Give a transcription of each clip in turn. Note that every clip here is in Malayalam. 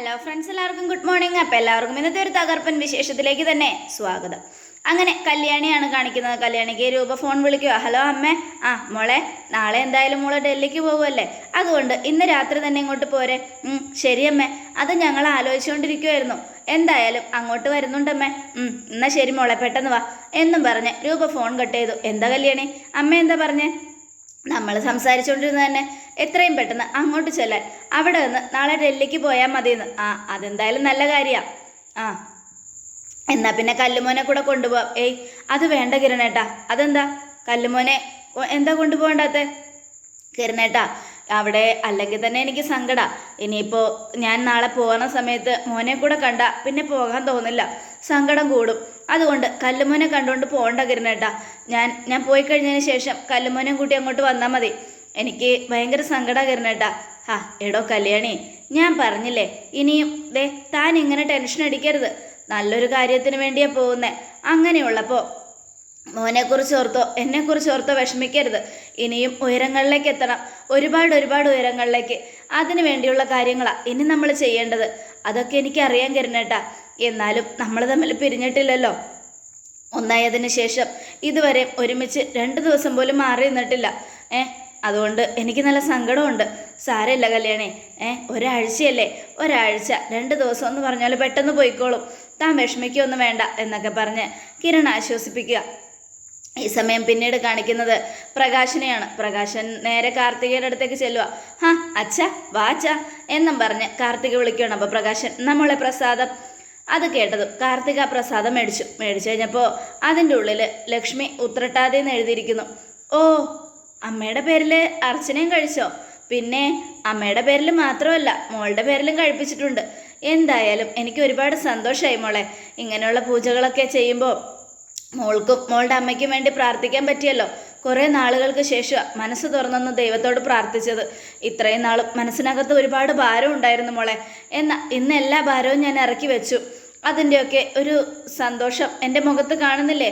ഹലോ ഫ്രണ്ട്സ് എല്ലാവർക്കും ഗുഡ് മോർണിംഗ് അപ്പം എല്ലാവർക്കും ഇന്നത്തെ ഒരു തകർപ്പൻ വിശേഷത്തിലേക്ക് തന്നെ സ്വാഗതം. അങ്ങനെ കല്യാണിയാണ് കാണിക്കുന്നത്. കല്യാണിക്ക് രൂപ ഫോൺ വിളിക്കുക. ഹലോ അമ്മേ. ആ മോളെ നാളെ എന്തായാലും മോളെ ഡൽഹിക്ക് പോകുമല്ലേ അതുകൊണ്ട് ഇന്ന് രാത്രി തന്നെ ഇങ്ങോട്ട് പോരെ. ശരി അമ്മേ. അത് ഞങ്ങൾ ആലോചിച്ചുകൊണ്ടിരിക്കുമായിരുന്നു എന്തായാലും അങ്ങോട്ട് വരുന്നുണ്ടമ്മേ. എന്നാൽ എന്നാ ശരി മോളെ പെട്ടെന്ന് വാ. എന്നും പറഞ്ഞ് രൂപ ഫോൺ കട്ട് ചെയ്തു. എന്താ കല്യാണി? അമ്മ എന്താ പറഞ്ഞേ? നമ്മൾ സംസാരിച്ചുകൊണ്ടിരുന്ന തന്നെ എത്രയും പെട്ടെന്ന് അങ്ങോട്ട് ചെല്ലാൻ. അവിടെ നിന്ന് നാളെ ഡൽഹിക്ക് പോയാൽ മതിയെന്ന്. ആ അതെന്തായാലും നല്ല കാര്യമാണ് ആ. എന്നാൽ പിന്നെ കല്ലുമോനെ കൂടെ കൊണ്ടുപോവാം. ഏയ് അത് വേണ്ട കിരണേട്ടാ. അതെന്താ? കല്ലുമോനെ എന്താ കൊണ്ടുപോകണ്ടാത്തെ? കിരണേട്ടാ അവിടെ അല്ലെങ്കിൽ തന്നെ എനിക്ക് സങ്കട. ഇനിയിപ്പോൾ ഞാൻ നാളെ പോകുന്ന സമയത്ത് മോനെ കൂടെ കണ്ട പിന്നെ പോകാൻ തോന്നില്ല. സങ്കടം കൂടും. അതുകൊണ്ട് കല്ലുമോനെ കണ്ടുകൊണ്ട് പോകണ്ട കിരണേട്ടാ. ഞാൻ ഞാൻ പോയി കഴിഞ്ഞതിന് ശേഷം കല്ലുമോനെയും കൂട്ടി അങ്ങോട്ട് വന്നാൽ മതി. എനിക്ക് ഭയങ്കര സങ്കട കിരണേട്ടാ. ആ എടോ കല്യാണി ഞാൻ പറഞ്ഞില്ലേ ഇനിയും ദേ താൻ ഇങ്ങനെ ടെൻഷൻ അടിക്കരുത്. നല്ലൊരു കാര്യത്തിന് വേണ്ടിയാ പോകുന്നേ. അങ്ങനെയുള്ളപ്പോൾ മോനെക്കുറിച്ച് ഓർത്തോ എന്നെക്കുറിച്ച് ഓർത്തോ വിഷമിക്കരുത്. ഇനിയും ഉയരങ്ങളിലേക്ക് എത്തണം. ഒരുപാട് ഒരുപാട് ഉയരങ്ങളിലേക്ക്. അതിനു വേണ്ടിയുള്ള കാര്യങ്ങളാണ് ഇനി നമ്മൾ ചെയ്യേണ്ടത്. അതൊക്കെ എനിക്കറിയാൻ കരുന്നേട്ടാ എന്നാലും നമ്മൾ തമ്മിൽ പിരിഞ്ഞിട്ടില്ലല്ലോ. ഒന്നായതിനു ശേഷം ഇതുവരെ ഒരുമിച്ച് രണ്ട് ദിവസം പോലും മാറി നിന്നിട്ടില്ല. ഏ അതുകൊണ്ട് എനിക്ക് നല്ല സങ്കടമുണ്ട്. സാരമില്ല കല്യാണി. ഏ ഒരാഴ്ചയല്ലേ? ഒരാഴ്ച രണ്ട് ദിവസം എന്ന് പറഞ്ഞാൽ പെട്ടെന്ന് പോയിക്കോളും. താൻ വിഷമിക്കൊന്നും വേണ്ട എന്നൊക്കെ പറഞ്ഞ് കിരൺ ആശ്വസിപ്പിക്കുക. ഈ സമയം പിന്നീട് കാണിക്കുന്നത് പ്രകാശനെയാണ്. പ്രകാശൻ നേരെ കാർത്തികയുടെ അടുത്തേക്ക് ചെല്ലുക ഹാ അച്ഛ വാച്ച എന്നും പറഞ്ഞ് കാർത്തിക വിളിക്കുകയാണ്. അപ്പോൾ പ്രകാശൻ നമ്മളെ പ്രസാദം അത് കേട്ടതും. കാർത്തിക പ്രസാദം മേടിച്ചു. മേടിച്ചു കഴിഞ്ഞപ്പോൾ അതിന്റെ ഉള്ളിൽ ലക്ഷ്മി ഉത്രട്ടാതി എന്ന് എഴുതിയിരിക്കുന്നു. ഓ അമ്മയുടെ പേരിൽ അർച്ചനയും കഴിച്ചോ? പിന്നെ അമ്മയുടെ പേരിൽ മാത്രമല്ല മോളുടെ പേരിലും കഴിപ്പിച്ചിട്ടുണ്ട്. എന്തായാലും എനിക്ക് ഒരുപാട് സന്തോഷമായി മോളെ. ഇങ്ങനെയുള്ള പൂജകളൊക്കെ ചെയ്യുമ്പോൾ മോൾക്കും മോളുടെ അമ്മയ്ക്കും വേണ്ടി പ്രാർത്ഥിക്കാൻ പറ്റിയല്ലോ. കുറേ നാളുകൾക്ക് ശേഷം മനസ്സ് തുറന്നൊന്ന് ദൈവത്തോട് പ്രാർത്ഥിച്ചത്. ഇത്രയും നാളും മനസ്സിനകത്ത് ഒരുപാട് ഭാരം ഉണ്ടായിരുന്നു മോളെ. എന്നാൽ ഇന്ന് എല്ലാ ഭാരവും ഞാൻ ഇറക്കി വെച്ചു. അതിന്റെയൊക്കെ ഒരു സന്തോഷം എന്റെ മുഖത്ത് കാണുന്നില്ലേ?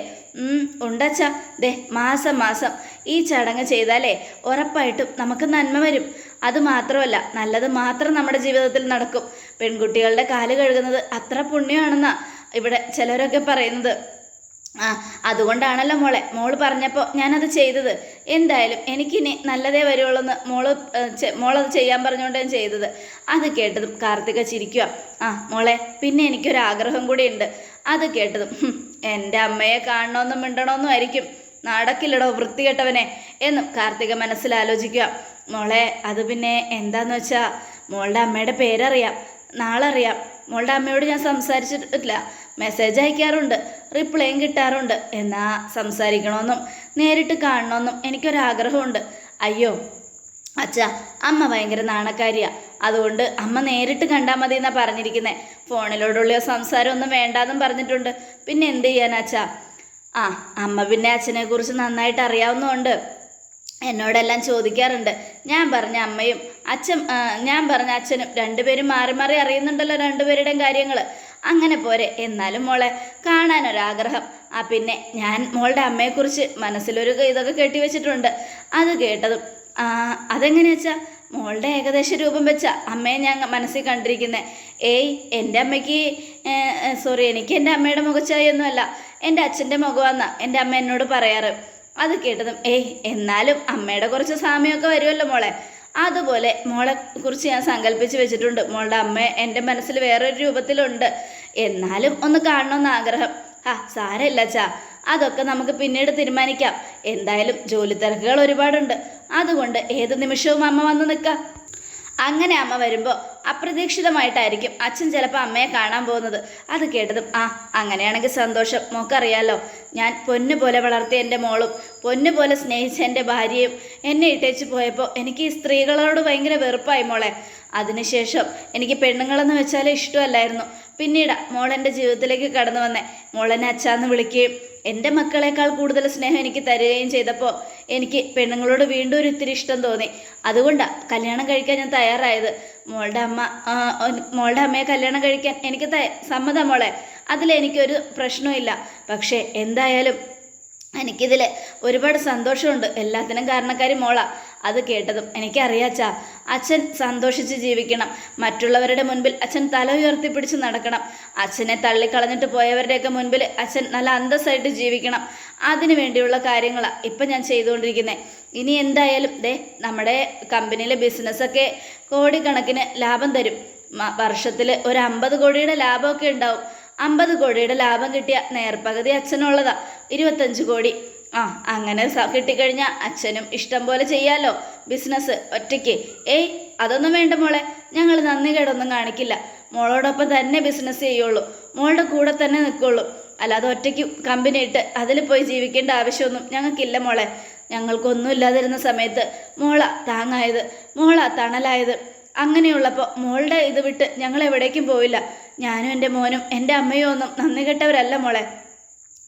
ഉണ്ടച്ച. ദേ മാസം മാസം. ഈ ചടങ്ങ് ചെയ്താലേ ഉറപ്പായിട്ടും നമുക്ക് നന്മ വരും. അത് മാത്രമല്ല നല്ലത് മാത്രം നമ്മുടെ ജീവിതത്തിൽ നടക്കും. പെൺകുട്ടികളുടെ കാൽ കഴുകുന്നത് അത്ര പുണ്യമാണെന്നാണ് ഇവിടെ ചിലരൊക്കെ പറയുന്നത്. ആ അതുകൊണ്ടാണല്ലോ മോളെ. മോൾ പറഞ്ഞപ്പോൾ ഞാനത് ചെയ്തത്. എന്തായാലും എനിക്കിനി നല്ലതേ വരുള്ളൂന്ന് മോൾ ഏഹ്, ചെ- മോളത് ചെയ്യാൻ പറഞ്ഞുകൊണ്ട് ഞാൻ ചെയ്തത്. അത് കേട്ടതും കാർത്തിക ചിരിക്കുക ആ മോളെ പിന്നെ എനിക്കൊരു ആഗ്രഹം കൂടി ഉണ്ട് അത് കേട്ടതും എന്റെ അമ്മയെ കാണണമെന്നും മിണ്ടണമെന്നും ആയിരിക്കും. നടക്കില്ലടോ വൃത്തികെട്ടവനെ എന്നും കാർത്തിക മനസ്സിലാലോചിക്കുക മോളെ അത് പിന്നെ എന്താന്ന് വെച്ചാൽ മോളുടെ അമ്മയുടെ പേരറിയാം. നാളറിയാം. മോളുടെ അമ്മയോട് ഞാൻ സംസാരിച്ചിട്ടില്ല. മെസ്സേജ് അയക്കാറുണ്ട്. റിപ്ലൈയും കിട്ടാറുണ്ട്. എന്നാ സംസാരിക്കണമെന്നും നേരിട്ട് കാണണമെന്നും എനിക്കൊരാഗ്രഹമുണ്ട്. അയ്യോ അച്ഛ അമ്മ ഭയങ്കര നാണക്കാരിയാ. അതുകൊണ്ട് അമ്മ നേരിട്ട് കണ്ടാൽ മതി എന്നാ പറഞ്ഞിരിക്കുന്നത് ഫോണിലോടുള്ള സംസാരം ഒന്നും വേണ്ടാന്നും പറഞ്ഞിട്ടുണ്ട്. പിന്നെ എന്ത് ചെയ്യാൻ അച്ഛ? ആ അമ്മ പിന്നെ അച്ഛനെ കുറിച്ച് നന്നായിട്ട് അറിയാവുന്നതുകൊണ്ട് എന്നോടെല്ലാം ചോദിക്കാറുണ്ട്. ഞാൻ പറഞ്ഞ അമ്മയും അച്ഛൻ ഞാൻ പറഞ്ഞ അച്ഛനും രണ്ടുപേരും മാറി മാറി അറിയുന്നുണ്ടല്ലോ രണ്ടുപേരുടെയും കാര്യങ്ങൾ അങ്ങനെ പോരെ. എന്നാലും മോളെ കാണാനൊരാഗ്രഹം. ആ പിന്നെ ഞാൻ മോളുടെ അമ്മയെക്കുറിച്ച് മനസ്സിലൊരു ഇതൊക്കെ കെട്ടി വെച്ചിട്ടുണ്ട്. അത് കേട്ടതും അതെങ്ങനെയാ വെച്ചാ? മോളുടെ ഏകദേശ രൂപം വെച്ച അമ്മയെ ഞാൻ മനസ്സിൽ കണ്ടിരിക്കുന്നത് ഏയ് എന്റെ അമ്മയ്ക്ക് സോറി എനിക്ക് എന്റെ അമ്മയുടെ മുഖച്ചായൊന്നുമല്ല എന്റെ അച്ഛന്റെ മുഖമാന്ന എന്റെ അമ്മ എന്നോട് പറയാറ്. അത് കേട്ടതും ഏയ് എന്നാലും അമ്മയുടെ കുറച്ച് സാമ്യമൊക്കെ വരുമല്ലോ മോളെ. അതുപോലെ മോളെ കുറിച്ച് ഞാൻ സങ്കല്പിച്ച് വെച്ചിട്ടുണ്ട്. മോളുടെ അമ്മ എന്റെ മനസ്സിൽ വേറൊരു രൂപത്തിലുണ്ട്. എന്നാലും ഒന്ന് കാണണമെന്ന് ആഗ്രഹം. ആ സാരമില്ല ചാ അതൊക്കെ നമുക്ക് പിന്നീട് തീരുമാനിക്കാം. എന്തായാലും ജോലി തിരക്കുകൾ ഒരുപാടുണ്ട്. അതുകൊണ്ട് ഏത് നിമിഷവും അമ്മ വന്ന് നിൽക്കാം. അങ്ങനെ അമ്മ വരുമ്പോൾ അപ്രതീക്ഷിതമായിട്ടായിരിക്കും അച്ഛൻ ചിലപ്പോൾ അമ്മയെ കാണാൻ പോകുന്നത്. അത് കേട്ടതും ആ അങ്ങനെയാണെങ്കിൽ സന്തോഷം. മോക്കറിയാലോ. ഞാൻ പൊന്നു പോലെ വളർത്തിയ എന്റെ മോളും പൊന്നു പോലെ സ്നേഹിച്ച എന്റെ ഭാര്യയും എന്നെ ഇട്ടേച്ച് പോയപ്പോൾ എനിക്ക് ഈ സ്ത്രീകളോട് ഭയങ്കര വെറുപ്പായി മോളെ. അതിനുശേഷം എനിക്ക് പെണ്ണുങ്ങളെന്ന് വെച്ചാൽ ഇഷ്ടമല്ലായിരുന്നു. പിന്നീട് മോൾ എന്റെ ജീവിതത്തിലേക്ക് കടന്നു വന്നേ. മോളെന്നെ അച്ഛാന്ന് വിളിക്കുകയും എന്റെ മക്കളെക്കാൾ കൂടുതൽ സ്നേഹം എനിക്ക് തരികയും ചെയ്തപ്പോൾ എനിക്ക് പെണ്ണുങ്ങളോട് വീണ്ടും ഒരു ഇത്തിരി ഇഷ്ടം തോന്നി. അതുകൊണ്ടാണ് കല്യാണം കഴിക്കാൻ ഞാൻ തയ്യാറായത്. മോളുടെ അമ്മ മോളുടെ അമ്മയെ കല്യാണം കഴിക്കാൻ എനിക്ക് സമ്മതം മോളെ. അതിലെനിക്കൊരു പ്രശ്നവുമില്ല. പക്ഷേ എന്തായാലും എനിക്കിതിൽ ഒരുപാട് സന്തോഷമുണ്ട്. എല്ലാത്തിനും കാരണക്കാരി മോളാ. അത് കേട്ടതും എനിക്കറിയാച്ചാ അച്ഛൻ സന്തോഷിച്ച് ജീവിക്കണം. മറ്റുള്ളവരുടെ മുൻപിൽ അച്ഛൻ തല ഉയർത്തിപ്പിടിച്ച് നടക്കണം. അച്ഛനെ തള്ളിക്കളഞ്ഞിട്ട് പോയവരുടെയൊക്കെ മുൻപിൽ അച്ഛൻ നല്ല അന്തസ്സായിട്ട് ജീവിക്കണം. അതിനു വേണ്ടിയുള്ള കാര്യങ്ങളാണ് ഇപ്പം ഞാൻ ചെയ്തുകൊണ്ടിരിക്കുന്നത് ഇനി എന്തായാലും ദേ നമ്മുടെ കമ്പനിയിലെ ബിസിനസ്സൊക്കെ കോടിക്കണക്കിന് ലാഭം തരും. വർഷത്തിൽ ഒരു അമ്പത് കോടിയുടെ ലാഭമൊക്കെ ഉണ്ടാവും. അമ്പത് കോടിയുടെ ലാഭം കിട്ടിയ നേർപ്പകുതി അച്ഛനുള്ളതാ. ഇരുപത്തഞ്ച് കോടി. ആ അങ്ങനെ കിട്ടിക്കഴിഞ്ഞാൽ അച്ഛനും ഇഷ്ടം പോലെ ചെയ്യാലോ. ബിസിനസ് ഒറ്റയ്ക്ക്. ഏയ് അതൊന്നും വേണ്ട മോളെ. ഞങ്ങൾ നന്ദി കേടൊന്നും കാണിക്കില്ല. മോളോടൊപ്പം തന്നെ ബിസിനസ് ചെയ്യുള്ളൂ. മോളുടെ കൂടെ തന്നെ നിൽക്കുള്ളൂ അല്ലാതെ ഒറ്റയ്ക്ക് കമ്പനി ഇട്ട് അതിൽ പോയി ജീവിക്കേണ്ട ആവശ്യമൊന്നും ഞങ്ങൾക്കില്ല മോളെ. ഞങ്ങൾക്കൊന്നും ഇല്ലാതിരുന്ന സമയത്ത് മോള താങ്ങായത് മോള തണലായത്. അങ്ങനെയുള്ളപ്പോൾ മോളുടെ ഇത് വിട്ട് ഞങ്ങൾ എവിടേക്കും പോയില്ല ഞാനും എന്റെ മോനും എന്റെ അമ്മയും ഒന്നും നന്ദി കെട്ടവരല്ല മോളെ.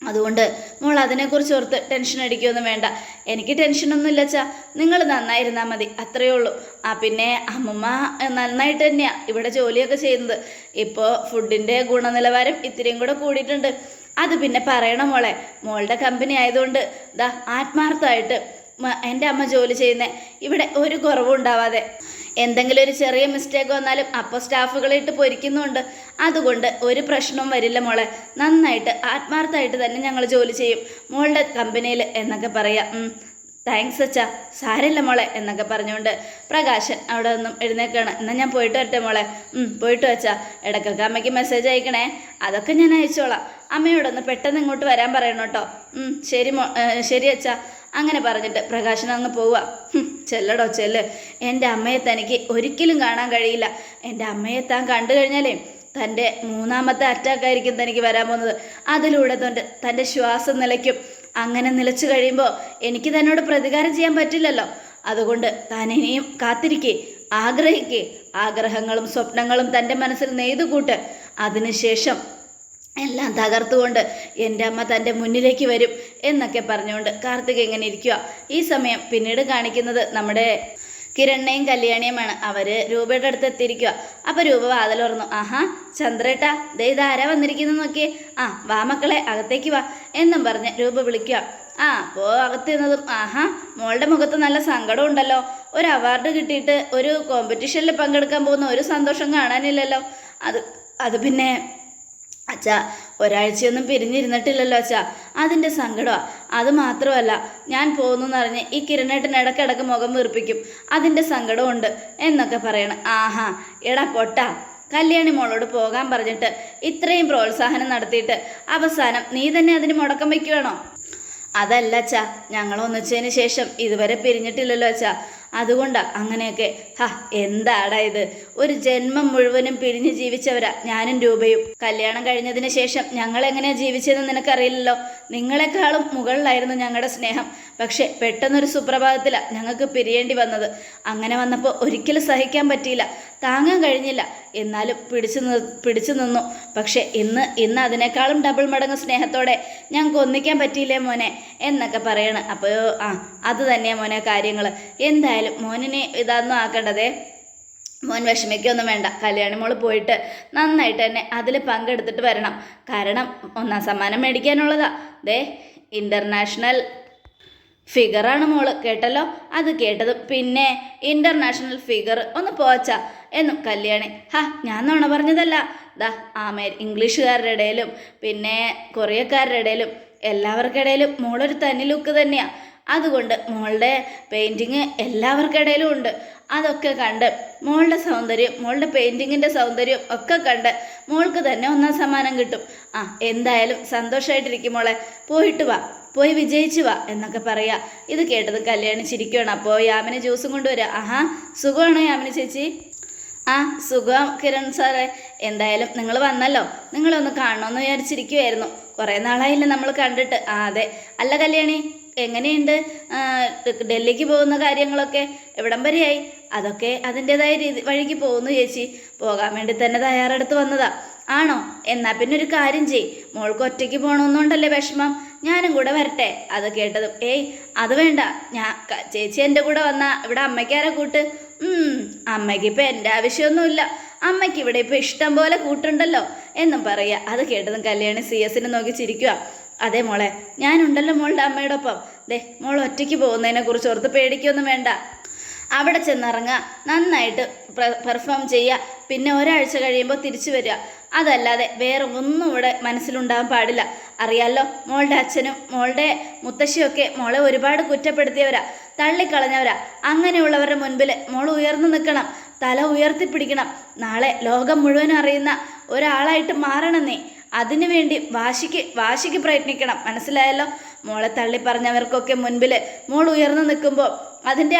അതുകൊണ്ട് മോൾ അതിനെക്കുറിച്ച് ഓർത്ത് ടെൻഷൻ അടിക്കുകയൊന്നും വേണ്ട. എനിക്ക് ടെൻഷനൊന്നും ഇല്ല ചാ നിങ്ങൾ നന്നായിരുന്നാൽ മതി. അത്രയേ ഉള്ളൂ. ആ പിന്നെ അമ്മമ്മ നന്നായിട്ട് തന്നെയാണ് ഇവിടെ ജോലിയൊക്കെ ചെയ്യുന്നത്. ഇപ്പോൾ ഫുഡിന്റെ ഗുണനിലവാരം ഇത്തിരിയും കൂടെ കൂടിയിട്ടുണ്ട്. അത് പിന്നെ പറയണം മോളെ. മോളുടെ കമ്പനി ആയതുകൊണ്ട് ദാ ആത്മാർത്ഥമായിട്ട് എന്റെ അമ്മ ജോലി ചെയ്യുന്നത് ഇവിടെ ഒരു കുറവും ഉണ്ടാവാതെ. എന്തെങ്കിലും ഒരു ചെറിയ മിസ്റ്റേക്ക് വന്നാലും അപ്പോൾ സ്റ്റാഫുകളായിട്ട് പൊരിക്കുന്നുണ്ട്. അതുകൊണ്ട് ഒരു പ്രശ്നവും വരില്ല മോളെ. നന്നായിട്ട് ആത്മാർത്ഥമായിട്ട് തന്നെ ഞങ്ങൾ ജോലി ചെയ്യും. മോളുടെ കമ്പനിയിൽ എന്നൊക്കെ പറയാം. താങ്ക്സ് അച്ഛാ. സാരില്ല മോളെ എന്നൊക്കെ പറഞ്ഞുകൊണ്ട് പ്രകാശൻ അവിടെ നിന്നും എഴുന്നേക്കാണ്. എന്നാൽ ഞാൻ പോയിട്ട് വരട്ടെ മോളെ. പോയിട്ട് വെച്ചാ. ഇടയ്ക്കൊക്കെ അമ്മയ്ക്ക് മെസ്സേജ് അയക്കണേ. അതൊക്കെ ഞാൻ അയച്ചോളാം. അമ്മയോടൊന്ന് പെട്ടെന്ന് ഇങ്ങോട്ട് വരാൻ പറയണം കേട്ടോ. ഉം, ശരി മോ ശരി അച്ഛാ. അങ്ങനെ പറഞ്ഞിട്ട് പ്രകാശൻ അങ്ങ് പോവുക ചെല്ലടോ ചെല്ല്. എന്റെ അമ്മയെ തനിക്ക് ഒരിക്കലും കാണാൻ കഴിയില്ല. എന്റെ അമ്മയെ താൻ കണ്ടു കഴിഞ്ഞാലേ തന്റെ മൂന്നാമത്തെ അറ്റാക്കായിരിക്കും തനിക്ക് വരാൻ പോകുന്നത്. അതിലൂടെ തന്റെ തന്റെ ശ്വാസം നിലയ്ക്കും. അങ്ങനെ നിലച്ചു കഴിയുമ്പോൾ എനിക്ക് തന്നോട് പ്രതികാരം ചെയ്യാൻ പറ്റില്ലല്ലോ. അതുകൊണ്ട് താൻ ഇനിയും കാത്തിരിക്കേ ആഗ്രഹിക്കേ. ആഗ്രഹങ്ങളും സ്വപ്നങ്ങളും തന്റെ മനസ്സിൽ നെയ്തുകൂട്ട്. അതിനുശേഷം എല്ലാം തകർത്തുകൊണ്ട് എന്റെ അമ്മ തന്റെ മുന്നിലേക്ക് വരും എന്നൊക്കെ പറഞ്ഞുകൊണ്ട് കാർത്തിക് ഇങ്ങനെ ഇരിക്കുക ഈ സമയം പിന്നീട് കാണിക്കുന്നത് നമ്മുടെ കിരണ്ണയും കല്യാണിയുമാണ്. അവർ രൂപയുടെ അടുത്ത് എത്തിയിരിക്കുക അപ്പൊ രൂപ വാതിൽ ആഹാ ചന്ദ്രേട്ടാ ദേ ഇതാരാ വന്നിരിക്കുന്നു നോക്കിയേ? ആ വാ മക്കളെ അകത്തേക്ക് വാ എന്നും പറഞ്ഞ് രൂപ വിളിക്കുക ആ അപ്പോ അകത്ത് നിന്നതും ആഹാ മോളുടെ മുഖത്ത് നല്ല സങ്കടം ഉണ്ടല്ലോ. ഒരു അവാർഡ് കിട്ടിയിട്ട് ഒരു കോമ്പറ്റീഷനിൽ പങ്കെടുക്കാൻ പോകുന്ന ഒരു സന്തോഷം കാണാനില്ലല്ലോ. അത് അത് പിന്നെ അച്ഛാ ഒരാഴ്ചയൊന്നും പിരിഞ്ഞിരുന്നിട്ടില്ലല്ലോ അച്ഛാ. അതിന്റെ സങ്കടമാണ് അത് മാത്രമല്ല ഞാൻ പോകുന്നു പറഞ്ഞ് ഈ കിരണേട്ടൻ ഇടക്കിടക്ക് മുഖം വീർപ്പിക്കും. അതിന്റെ സങ്കടമുണ്ട് എന്നൊക്കെ പറയണം. ആഹാ എടാ പൊട്ടാ. കല്യാണി മോളോട് പോകാൻ പറഞ്ഞിട്ട് ഇത്രയും പ്രോത്സാഹനം നടത്തിയിട്ട് അവസാനം നീ തന്നെ അതിന് മുടക്കം വയ്ക്കുകയാണോ അതല്ല അച്ഛാ ഞങ്ങൾ ഒന്നിച്ചതിന് ശേഷം ഇതുവരെ പിരിഞ്ഞിട്ടില്ലല്ലോ അച്ഛാ. അതുകൊണ്ടാ അങ്ങനെയൊക്കെ. ഹാ എന്താടാ ഇത്? ഒരു ജന്മം മുഴുവനും പിരിഞ്ഞു ജീവിച്ചവരാ ഞാനും രൂപയും. കല്യാണം കഴിഞ്ഞതിന് ശേഷം ഞങ്ങൾ എങ്ങനെയാ ജീവിച്ചതെന്ന് നിനക്കറിയില്ലല്ലോ? നിങ്ങളെക്കാളും മുകളിലായിരുന്നു ഞങ്ങളുടെ സ്നേഹം. പക്ഷെ പെട്ടെന്നൊരു സുപ്രഭാതത്തിലാണ് ഞങ്ങൾക്ക് പിരിയേണ്ടി വന്നത്. അങ്ങനെ വന്നപ്പോൾ ഒരിക്കലും സഹിക്കാൻ പറ്റിയില്ല. താങ്ങാൻ കഴിഞ്ഞില്ല. എന്നാലും പിടിച്ചു നിർ പിടിച്ചു നിന്നു. പക്ഷേ ഇന്ന് ഇന്ന് അതിനേക്കാളും ഡബിൾ മടങ്ങ് സ്നേഹത്തോടെ ഞങ്ങൾക്ക് ഒന്നിക്കാൻ പറ്റിയില്ലേ മോനെ? എന്നൊക്കെ പറയണം. അപ്പോൾ ആ അത് തന്നെയാണ് മോനെ കാര്യങ്ങൾ എന്തായാലും മോനിനെ ഇതൊന്നും ആക്കേണ്ടതേ. മോൻ വിഷമിക്കൊന്നും വേണ്ട. കല്യാണി മോൾ പോയിട്ട് നന്നായിട്ട് തന്നെ അതിൽ പങ്കെടുത്തിട്ട് വരണം. കാരണം ഒന്നാം സമ്മാനം മേടിക്കാനുള്ളതാ. ദേ ഇന്റർനാഷണൽ ഫിഗറാണ് മോൾ. കേട്ടല്ലോ? അത് കേട്ടത് പിന്നെ ഇന്റർനാഷണൽ ഫിഗർ ഒന്ന് പോച്ച എന്നും കല്യാണി. ഹാ ഞാൻ നുണ പറഞ്ഞതല്ല. ദാ ആമേ ഇംഗ്ലീഷുകാരുടെ ഇടയിലും പിന്നെ കൊറിയക്കാരുടെ ഇടയിലും എല്ലാവർക്കിടയിലും മോളൊരു തനി ലുക്ക് തന്നെയാണ് അതുകൊണ്ട് മോളുടെ പെയിന്റിങ് എല്ലാവർക്കിടയിലും ഉണ്ട്. അതൊക്കെ കണ്ട് മോളുടെ സൗന്ദര്യം മോളുടെ പെയിന്റിങ്ങിന്റെ സൗന്ദര്യം ഒക്കെ കണ്ട് മോൾക്ക് തന്നെ ഒന്നാം സമ്മാനം കിട്ടും. ആ എന്തായാലും സന്തോഷമായിട്ടിരിക്കും മോളെ. പോയിട്ട് വാ പോയി വിജയിച്ചു വാ എന്നൊക്കെ പറയാ. ഇത് കേട്ടത് കല്യാണി അപ്പോൾ യാമിന് ജ്യൂസും കൊണ്ടുവരിക ആഹാ സുഖമാണോ യാമിന് ചേച്ചി? ആ സുഖം കിരൺ സാറേ. എന്തായാലും നിങ്ങൾ വന്നല്ലോ. നിങ്ങളൊന്ന് കാണണമെന്ന് വിചാരിച്ചിരിക്കുമായിരുന്നു കുറേ നാളായില്ല നമ്മൾ കണ്ടിട്ട്. ആ അതെ. അല്ല കല്യാണി എങ്ങനെയുണ്ട്? ഡൽഹിക്ക് പോകുന്ന കാര്യങ്ങളൊക്കെ എവിടം വരെയായി? അതൊക്കെ അതിന്റെതായ രീതി വഴിക്ക് പോകുന്നു ചേച്ചി. പോകാൻ വേണ്ടി തന്നെ തയ്യാറെടുത്ത് വന്നതാ. ആണോ? എന്നാ പിന്നെ ഒരു കാര്യം ചെയ് മോൾക്ക് ഒറ്റയ്ക്ക് പോകണമെന്നുണ്ടല്ലേ വിഷമം. ഞാനും കൂടെ വരട്ടെ. അത് കേട്ടതും. ഏയ് അത് വേണ്ട. ഞാൻ ചേച്ചി എന്റെ കൂടെ വന്നാൽ ഇവിടെ അമ്മയ്ക്കാരെ കൂട്ട്? അമ്മയ്ക്ക് ഇപ്പം എന്റെ ആവശ്യമൊന്നുമില്ല. അമ്മയ്ക്ക് ഇവിടെ ഇപ്പം ഇഷ്ടം പോലെ കൂട്ടുണ്ടല്ലോ എന്നും പറയുക അത് കേട്ടതും കല്യാണി സി എസിനെ നോക്കി ചിരിക്കുക അതെ മോളെ ഞാനുണ്ടല്ലോ മോളുടെ അമ്മയോടൊപ്പം. ദേ മോൾ ഒറ്റയ്ക്ക് പോകുന്നതിനെ കുറിച്ച് ഓർത്ത് പേടിക്കൊന്നും വേണ്ട. അവിടെ ചെന്നിറങ്ങുക നന്നായിട്ട് പെർഫോം ചെയ്യുക പിന്നെ ഒരാഴ്ച കഴിയുമ്പോൾ തിരിച്ചു വരിക അതല്ലാതെ വേറെ ഒന്നും ഇവിടെ മനസ്സിലുണ്ടാകാൻ പാടില്ല. അറിയാലോ മോളുടെ അച്ഛനും മോളുടെ മുത്തശ്ശിയൊക്കെ മോളെ ഒരുപാട് കുറ്റപ്പെടുത്തിയവരാ തള്ളിക്കളഞ്ഞവരാ. അങ്ങനെയുള്ളവരുടെ മുൻപിൽ മോൾ ഉയർന്നു നിൽക്കണം തല ഉയർത്തിപ്പിടിക്കണം. നാളെ ലോകം മുഴുവൻ അറിയുന്ന ഒരാളായിട്ട് മാറണം നീ അതിനു വേണ്ടി വാശിക്ക് വാശിക്ക് പ്രയത്നിക്കണം മനസ്സിലായല്ലോ? മോളെ തള്ളി പറഞ്ഞവർക്കൊക്കെ മുൻപിൽ മോൾ ഉയർന്നു നിൽക്കുമ്പോൾ അതിന്റെ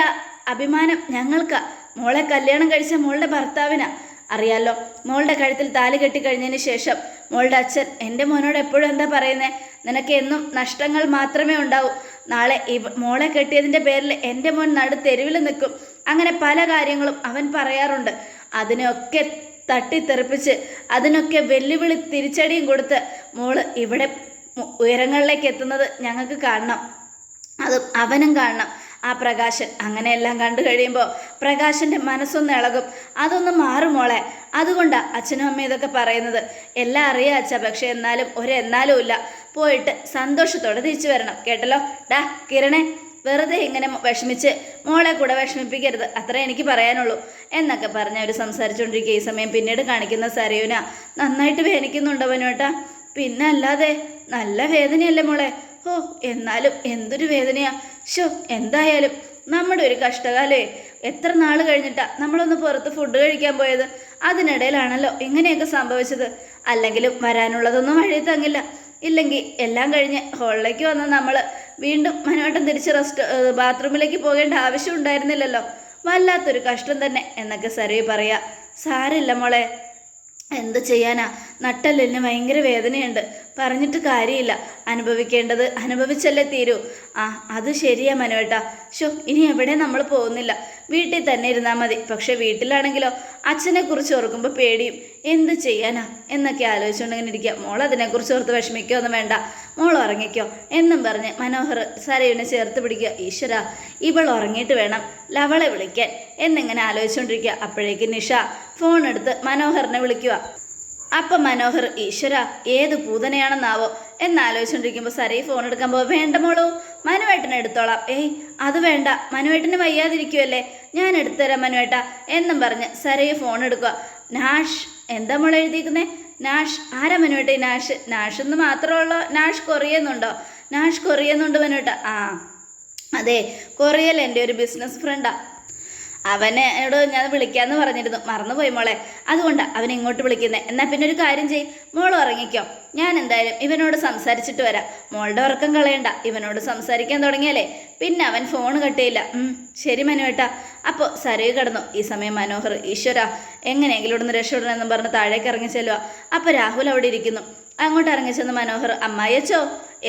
അഭിമാനം ഞങ്ങൾക്കാ. മോളെ കല്യാണം കഴിച്ച മോളുടെ ഭർത്താവിനാ. അറിയാലോ. മോളുടെ കഴുത്തിൽ താലി കെട്ടിക്കഴിഞ്ഞതിന് ശേഷം മോളുടെ അച്ഛൻ എന്റെ മോനോട് എപ്പോഴും എന്താ പറയുന്നത് നിനക്ക് എന്നും നഷ്ടങ്ങൾ മാത്രമേ ഉണ്ടാവൂ. നാളെ മോളെ കെട്ടിയതിന്റെ പേരിൽ എന്റെ മോൻ നടു തെരുവിൽ നിൽക്കും. അങ്ങനെ പല കാര്യങ്ങളും അവൻ പറയാറുണ്ട്. അതിനെയൊക്കെ തട്ടിത്തെറിപ്പിച്ച് അതിനൊക്കെ വെല്ലുവിളി തിരിച്ചടിയും കൊടുത്ത് മോൾ ഇവിടെ ഉയരങ്ങളിലേക്ക് എത്തുന്നത് ഞങ്ങൾക്ക് കാണണം. അത് അവനും കാണണം. ആ പ്രകാശൻ. അങ്ങനെയെല്ലാം കണ്ടു കഴിയുമ്പോൾ പ്രകാശന്റെ മനസ്സൊന്ന് ഇളകും. അതൊന്ന് മാറും മോളെ. അതുകൊണ്ടാണ് അച്ഛനും അമ്മയും ഇതൊക്കെ പറയുന്നത്. എല്ലാം അറിയാം അച്ഛ. പക്ഷെ എന്നാലും ഒരു എന്നാലും ഇല്ല. പോയിട്ട് സന്തോഷത്തോടെ തിരിച്ചു വരണം. കേട്ടല്ലോ? ഡാ കിരണേ. വെറുതെ ഇങ്ങനെ വിഷമിച്ച് മോളെ കൂടെ വിഷമിപ്പിക്കരുത്. അത്രേ എനിക്ക് പറയാനുള്ളൂ. എന്നൊക്കെ പറഞ്ഞ് അവർ സംസാരിച്ചുകൊണ്ടിരിക്കുക ഈ സമയം പിന്നീട് കാണിക്കുന്ന സരയുന നന്നായിട്ട് വേദനിക്കുന്നുണ്ടോ പിന്നെ അല്ലാതെ നല്ല വേദനയല്ലേ മോളെ. ഓ എന്നാലും എന്തൊരു വേദനയാ. ഷോ എന്തായാലും നമ്മുടെ ഒരു കഷ്ടകാലേ. എത്ര നാൾ കഴിഞ്ഞിട്ടാ നമ്മളൊന്ന് പുറത്ത് ഫുഡ് കഴിക്കാൻ പോയത്? അതിനിടയിലാണല്ലോ ഇങ്ങനെയൊക്കെ സംഭവിച്ചത്. അല്ലെങ്കിലും വരാനുള്ളതൊന്നും വഴി തങ്ങില്ല. ഇല്ലെങ്കിൽ എല്ലാം കഴിഞ്ഞ് ഹോളിലേക്ക് വന്ന നമ്മൾ വീണ്ടും മനോട്ടം തിരിച്ച് റെസ്റ്റ് ബാത്റൂമിലേക്ക് പോകേണ്ട ആവശ്യം ഉണ്ടായിരുന്നില്ലല്ലോ. വല്ലാത്തൊരു കഷ്ടം തന്നെ എന്നൊക്കെ സരവി പറയാ. സാരില്ല മോളെ. എന്ത് ചെയ്യാനാ? നട്ടലിന് ഭയങ്കര വേദനയുണ്ട്. പറഞ്ഞിട്ട് കാര്യമില്ല. അനുഭവിക്കേണ്ടത് അനുഭവിച്ചല്ലേ തീരൂ. ആ അത് ശരിയാ മനുവേട്ടാ ഷോ ഇനി എവിടെ നമ്മൾ പോകുന്നില്ല. വീട്ടിൽ തന്നെ ഇരുന്നാൽ മതി. പക്ഷെ വീട്ടിലാണെങ്കിലോ അച്ഛനെ കുറിച്ച് ഓർക്കുമ്പോൾ പേടിയും. എന്ത് ചെയ്യാനാ? എന്നൊക്കെ ആലോചിച്ചുകൊണ്ടിങ്ങനെ ഇരിക്കുക മോൾ അതിനെക്കുറിച്ച് ഓർത്ത് വിഷമിക്കോ ഒന്നും വേണ്ട. മോൾ ഉറങ്ങിക്കോ. എന്നും പറഞ്ഞ് മനോഹർ സരയുവിനെ ചേർത്ത് പിടിക്കുക. ഈശ്വര ഇവൾ ഉറങ്ങിയിട്ട് വേണം ലവളെ വിളിക്കാൻ. എന്നിങ്ങനെ ആലോചിച്ചുകൊണ്ടിരിക്കുക അപ്പോഴേക്ക് നിഷ ഫോൺ എടുത്ത് മനോഹറിനെ വിളിക്കുക. അപ്പം മനോഹർ ഈശ്വര ഏത് പൂതനയാണെന്നാവോ? എന്നാലോചിച്ചുകൊണ്ടിരിക്കുമ്പോൾ സരയി ഫോൺ എടുക്കാൻ പോകും വേണ്ട മോളൂ മനുവേട്ടനെ എടുത്തോളാം. ഏയ് അത് വേണ്ട. മനുവേട്ടന് വയ്യാതിരിക്കുമല്ലേ ഞാൻ എടുത്തുതരാം മനുവേട്ട എന്നും പറഞ്ഞ് സരയി ഫോൺ എടുക്കുക നാഷ് എന്താ മോൾ എഴുതിയിരിക്കുന്നേ നാഷ് ആരാ മനുവേട്ട നാഷ്? നാഷ് എന്ന് മാത്രമുള്ളൂ നാഷ് കൊറിയെന്നുണ്ടോ? നാഷ് കൊറിയെന്നുണ്ട് മനുവേട്ട. ആ അതെ കൊറിയൽ എന്റെ ഒരു ബിസിനസ് ഫ്രണ്ടാ അവനോട് ഞാൻ വിളിക്കാന്ന് പറഞ്ഞിരുന്നു. മറന്നുപോയി മോളെ. അതുകൊണ്ടാണ് അവൻ ഇങ്ങോട്ട് വിളിക്കുന്നത് എന്നാൽ പിന്നെ ഒരു കാര്യം ചെയ്യും മോൾ ഉറങ്ങിക്കോ. ഞാൻ എന്തായാലും ഇവനോട് സംസാരിച്ചിട്ട് വരാം. മോളുടെ ഉറക്കം കളയണ്ട. ഇവനോട് സംസാരിക്കാൻ തുടങ്ങിയാലേ പിന്നെ അവൻ ഫോൺ കട്ടിയില്ല. ശരി മനുവേട്ട അപ്പോൾ സരയു കിടന്നു. ഈ സമയം മനോഹർ ഈശ്വര എങ്ങനെയെങ്കിലും ഇവിടുന്ന് രക്ഷപ്പെടണമെന്നും പറഞ്ഞ് താഴേക്ക് ഇറങ്ങി ചെല്ലുക അപ്പോൾ രാഹുൽ അവിടെ ഇരിക്കുന്നു. അങ്ങോട്ട് ഇറങ്ങി ചെന്ന് മനോഹർ അമ്മായിയച്ചോ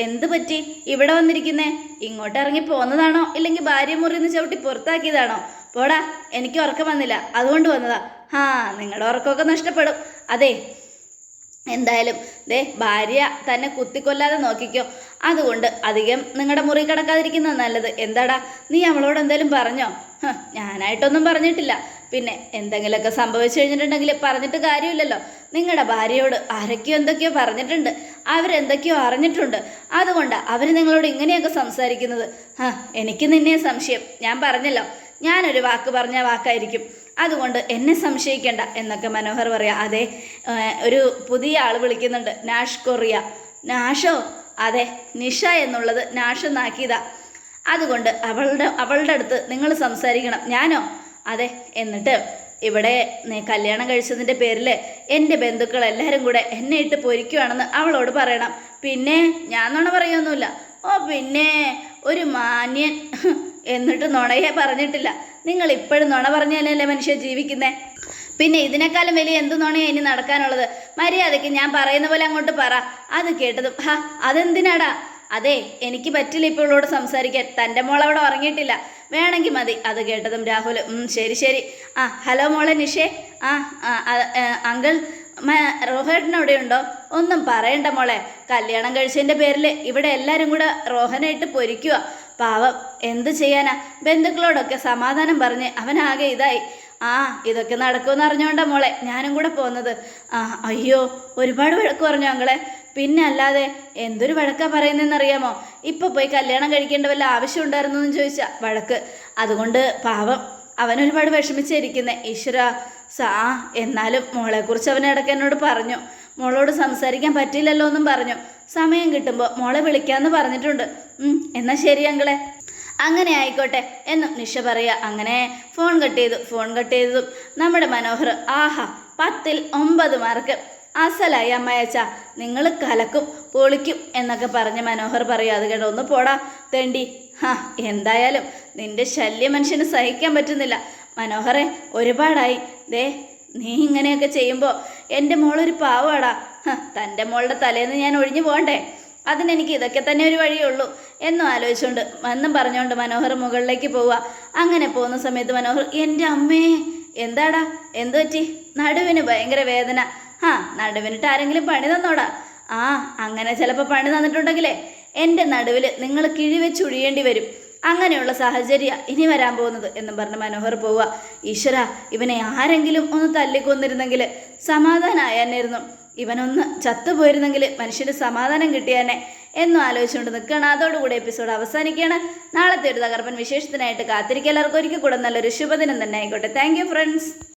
എന്ത് പറ്റി? ഇവിടെ വന്നിരിക്കുന്നേ? ഇങ്ങോട്ട് ഇറങ്ങി പോന്നതാണോ? ഇല്ലെങ്കിൽ ഭാര്യ മുറിന്ന് ചവിട്ടി പുറത്താക്കിയതാണോ? പോടാ എനിക്ക് ഉറക്കം വന്നില്ല. അതുകൊണ്ട് വന്നതാ. ആ നിങ്ങളുടെ ഉറക്കമൊക്കെ നഷ്ടപ്പെടും. അതെ എന്തായാലും ദേ ഭാര്യ തന്നെ കുത്തിക്കൊല്ലാതെ നോക്കിക്കോ. അതുകൊണ്ട് അധികം നിങ്ങളുടെ മുറി കിടക്കാതിരിക്കുന്നത് നല്ലത്. എന്താടാ നീ അവളോട് എന്തെങ്കിലും പറഞ്ഞോ? ഞാനായിട്ടൊന്നും പറഞ്ഞിട്ടില്ല. പിന്നെ എന്തെങ്കിലുമൊക്കെ സംഭവിച്ചു കഴിഞ്ഞിട്ടുണ്ടെങ്കിൽ പറഞ്ഞിട്ട് കാര്യമില്ലല്ലോ. നിങ്ങളുടെ ഭാര്യയോട് ആരൊക്കെയോ എന്തൊക്കെയോ പറഞ്ഞിട്ടുണ്ട്. അവരെന്തൊക്കെയോ അറിഞ്ഞിട്ടുണ്ട്. അതുകൊണ്ട് അവർ നിങ്ങളോട് ഇങ്ങനെയൊക്കെ സംസാരിക്കുന്നത്. എനിക്ക് നിന്നെ സംശയം. ഞാൻ പറഞ്ഞല്ലോ. ഞാനൊരു വാക്ക് പറഞ്ഞ വാക്കായിരിക്കും. അതുകൊണ്ട് എന്നെ സംശയിക്കേണ്ട എന്നൊക്കെ മനോഹർ പറയാം. അതെ ഒരു പുതിയ ആൾ വിളിക്കുന്നുണ്ട്. നാഷ് കൊറിയ. നാഷോ? അതെ നിഷ എന്നുള്ളത് നാഷ് എന്നാക്കിയതാ. അതുകൊണ്ട് അവളുടെ അവളുടെ അടുത്ത് നിങ്ങൾ സംസാരിക്കണം. ഞാനോ? അതെ എന്നിട്ട് ഇവിടെ കല്യാണം കഴിച്ചതിന്റെ പേരിൽ എന്റെ ബന്ധുക്കൾ എല്ലാവരും കൂടെ എന്നെ ഇട്ട് പൊരിക്കുവാണെന്ന് അവളോട് പറയണം. പിന്നെ ഞാൻ നുണ പറയൊന്നുമില്ല ഓ പിന്നെ ഒരു മാന്യൻ. എന്നിട്ട് നുണയെ പറഞ്ഞിട്ടില്ല. നിങ്ങൾ ഇപ്പോഴും നുണ പറഞ്ഞാലല്ലേ മനുഷ്യ ജീവിക്കുന്നേ? പിന്നെ ഇതിനേക്കാളും വലിയ എന്ത് നുണയാ ഇനി നടക്കാനുള്ളത്? മര്യാദയ്ക്ക് ഞാൻ പറയുന്ന പോലെ അങ്ങോട്ട് പറ. അത് കേട്ടതും ഹാ അതെന്തിനാടാ? അതെ എനിക്ക് പറ്റില്ല ഇപ്പോൾ ഇവളോട് സംസാരിക്കാൻ. തന്റെ മോൾ അവിടെ ഉറങ്ങിയിട്ടില്ല. വേണമെങ്കിൽ മതി. അത് കേട്ടതും രാഹുൽ ശരി ശരി. ആ ഹലോ മോളെ നിഷേ. ആ, അങ്കിൾ റോഹേട്ടൻ അവിടെ ഉണ്ടോ ഒന്നും പറയണ്ട മോളെ. കല്യാണം കഴിച്ചതിന്റെ പേരിൽ ഇവിടെ എല്ലാവരും കൂടെ റോഹനായിട്ട് പൊരിക്കുക പാവം എന്തു ചെയ്യാനാ? ബന്ധുക്കളോടൊക്കെ സമാധാനം പറഞ്ഞ് അവനാകെ ഇതായി. ആ ഇതൊക്കെ നടക്കുമെന്ന് അറിഞ്ഞോണ്ട മോളെ ഞാനും കൂടെ പോകുന്നത് ആ അയ്യോ ഒരുപാട് വഴക്ക് പറഞ്ഞു അങ്ങളെ പിന്നെ അല്ലാതെ എന്തൊരു വഴക്കാ പറയുന്നതെന്നറിയാമോ ഇപ്പൊ പോയി കല്യാണം കഴിക്കേണ്ട വല്ല ആവശ്യം ഉണ്ടായിരുന്നു എന്ന് ചോദിച്ചാ വഴക്ക്. അതുകൊണ്ട് പാവം അവൻ ഒരുപാട് വിഷമിച്ചിരിക്കുന്നത് ഈശ്വര സാ എന്നാലും മോളെക്കുറിച്ച് അവൻ ഇടയ്ക്ക് എന്നോട് പറഞ്ഞു. മോളോട് സംസാരിക്കാൻ പറ്റില്ലല്ലോ എന്നും പറഞ്ഞു. സമയം കിട്ടുമ്പോൾ മോളെ വിളിക്കാമെന്ന് പറഞ്ഞിട്ടുണ്ട്. എന്നാ ശരി അങ്കളെ. അങ്ങനെ ആയിക്കോട്ടെ എന്നും നിഷ പറയുക അങ്ങനെ ഫോൺ കട്ട് ചെയ്തു ഫോൺ കട്ട് ചെയ്തതും നമ്മുടെ മനോഹർ ആഹാ പത്തിൽ ഒമ്പത് മാർക്ക് അസലായി അമ്മയച്ച നിങ്ങൾ കലക്കും പൊളിക്കും എന്നൊക്കെ പറഞ്ഞ് മനോഹർ പറയുക അത് കേട്ടോ ഒന്ന് പോടാ. തേണ്ടി ഹാ എന്തായാലും നിന്റെ ശല്യം മനുഷ്യന് സഹിക്കാൻ പറ്റുന്നില്ല. മനോഹറെ ഒരുപാടായി. ദേ നീ ഇങ്ങനെയൊക്കെ ചെയ്യുമ്പോൾ എന്റെ മോളൊരു പാവാടാ. തന്റെ മോളുടെ തലേന്ന് ഞാൻ ഒഴിഞ്ഞു പോകണ്ടേ? അതിനെനിക്ക് ഇതൊക്കെ തന്നെ ഒരു വഴിയുള്ളൂ എന്നും ആലോചിച്ചുകൊണ്ട് എന്നും പറഞ്ഞുകൊണ്ട് മനോഹർ മുകളിലേക്ക് പോവുക. അങ്ങനെ പോകുന്ന സമയത്ത് മനോഹർ എന്റെ അമ്മേ എന്താടാ? എന്തു പറ്റി? നടുവിന് ഭയങ്കര വേദന. ആ നടുവിനിട്ട് ആരെങ്കിലും പണി തന്നോടാ? ആ അങ്ങനെ ചിലപ്പോൾ പണി തന്നിട്ടുണ്ടെങ്കിലേ എന്റെ നടുവിൽ നിങ്ങൾ കിഴിവെച്ച് ഒഴിയേണ്ടി വരും. അങ്ങനെയുള്ള സാഹചര്യ ഇനി വരാൻ പോകുന്നത് എന്നും പറഞ്ഞ് മനോഹർ പോവുക. ഈശ്വര ഇവനെ ആരെങ്കിലും ഒന്ന് തല്ലിക്കൊന്നിരുന്നെങ്കിൽ സമാധാനമായിരുന്നു ഇവനൊന്ന് ചത്തുപോയിരുന്നെങ്കിൽ മനുഷ്യന് സമാധാനം കിട്ടിയാനെ എന്നും ആലോചിച്ചുകൊണ്ട് നിൽക്കുകയാണ്. അതോടുകൂടി എപ്പിസോഡ് അവസാനിക്കുകയാണ്. നാളത്തെ ഒരു തകർപ്പൻ വിശേഷത്തിനായിട്ട് കാത്തിരിക്കുക. എല്ലാവർക്കും ഒരിക്കൽ കൂടെ നല്ലൊരു ശുഭദിനം തന്നെ ആയിക്കോട്ടെ. Thank friends